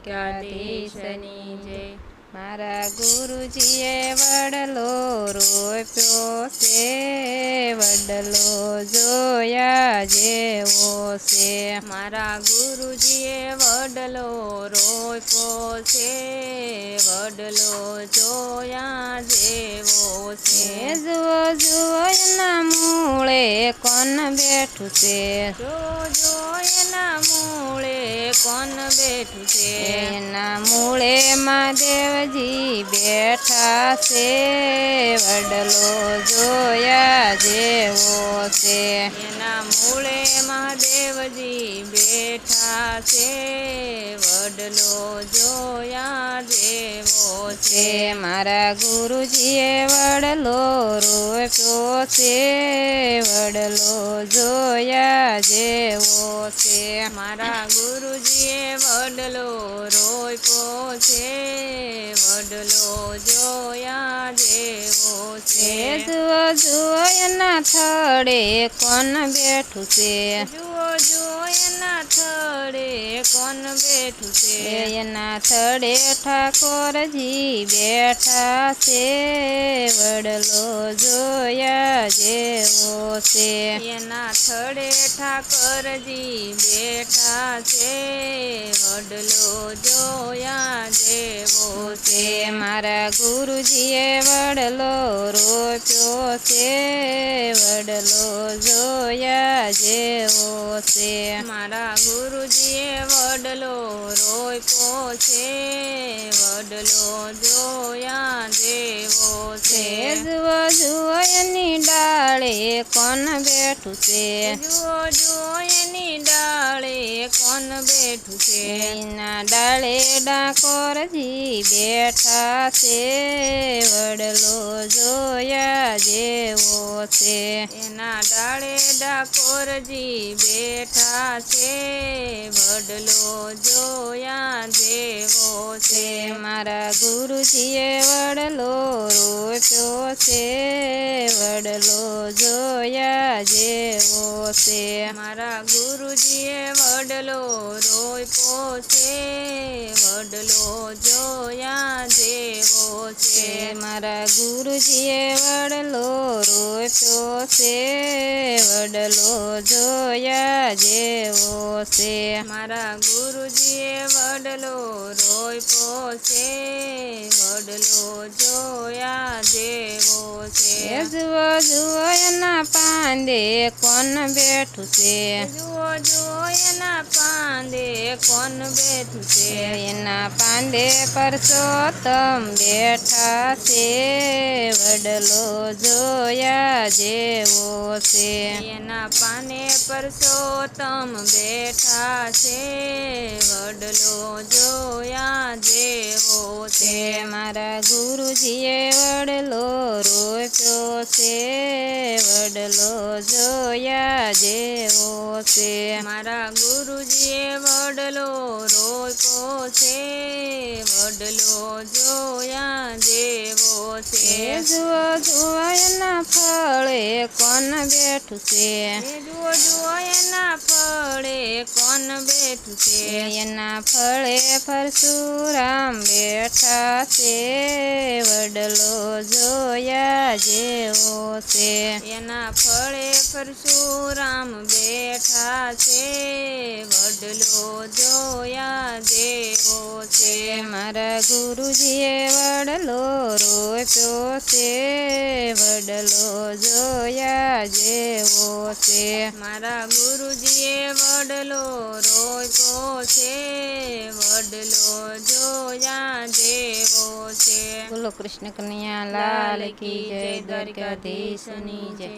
દ્વારકાધીશની જય મારા ગુરુજીએ વડલો રોપ્યો છે. વડલો જોયા જેવો છે. મારા ગુરુજીએ વડલો રોપ્યો છે. વડલો જોયા જેવો છે. જુઓ જુઓ કોણ બેઠું છે? જો જો એના મૂળે કોણ બેઠું છે? એના મૂળે મહાદેવજી બેઠા છે. વડલો જોયા જેવો છે. મૂળે મહાદેવજી બેઠા છે, વડલો જોયા જેવો છે. મારા ગુરુજીએ વડલો રોપ્યો છે, વડલો જોયા જેવો છે. મારા ગુરુજીએ વડલો રોપ્યો છે, વડલો જોયા જેવો છે. જુઓ જુઓ એના થડે કોણ બેઠું છે જુઓ એના થડે કોણ બેઠું છે? એના થડે ઠાકોરજી બેઠા છે વડલો જોયા જેવો છે. એના થડે ઠાકોરજી બેઠા છે વડલો જોયા જેવો છે. છે મારા ગુરુજીએ વડલો રોપ્યો છે વડલો જોયા જેવો છે. મારા ગુરુજીએ વડલો રોપ્યો છે. વડલો જોયા દેવો છે. જુઓ જુઓ એની ડાળે કોણ બેઠું છે. જુઓ જુઓ એની ડાળે કોણ બેઠું છે એના ડાળે ડાકોરજી બેઠા છે વડલો જોયા જેવો છે. એના ડાળે ડાકોરજી બેઠા છે વડલો જોયા જેવો છે. મારા ગુરુજીએ વડલો રોપ્યો છે વડલો જોયા જેવો છે. મારા ગુરુજીએ વડલો રોય છે. વડલો જેવો છે. મારા ગુરુજીએ વડલો રોપ્યો છે. વડલો જોયા જેવો છે. મારા ગુરુજીએ વડલો રોપ્યો છે. વડલો જોયા જેવો છે. જુઓ જુઓ એના પાંદે કોણ બેઠું છે? જુઓ જુઓ એના પાંદે કોણ બેઠું છે એના પાંદે પરસોત્તમ બેઠા છે વડલો જોયા જેવો છે. એના પાને પરસોત્તમ બેઠા છે વડલો જોયા જેવો છે. મારા ગુરુજીએ વડલો રોપ્યો છે. વડલો જોયા જેવો છે. મારા ગુરુજીએ વડલો રોપ્યો છે વડલો જોયા જેવો છે. જુઓ જુઓ એના ફળે કોણ બેઠું છે? જુઓ જુઓ એના કોણ બેઠું છે એના ફળે પરશુરામ બેઠા છે વડલો જોયા જેવો છે. એના ફળે પરશુરામ બેઠા છે વડલો જોયા જેવો છે. મારા ગુરુજીએ વડલો રોપ્યો છે વડલો જોયા જેવો છે. મારા ગુરુજીએ વડલો રોપ્યો છે વડલો જોયા જેવો છે. બોલો કૃષ્ણ કન્યા લાલ કી જય દ્વારકાધીશની જય.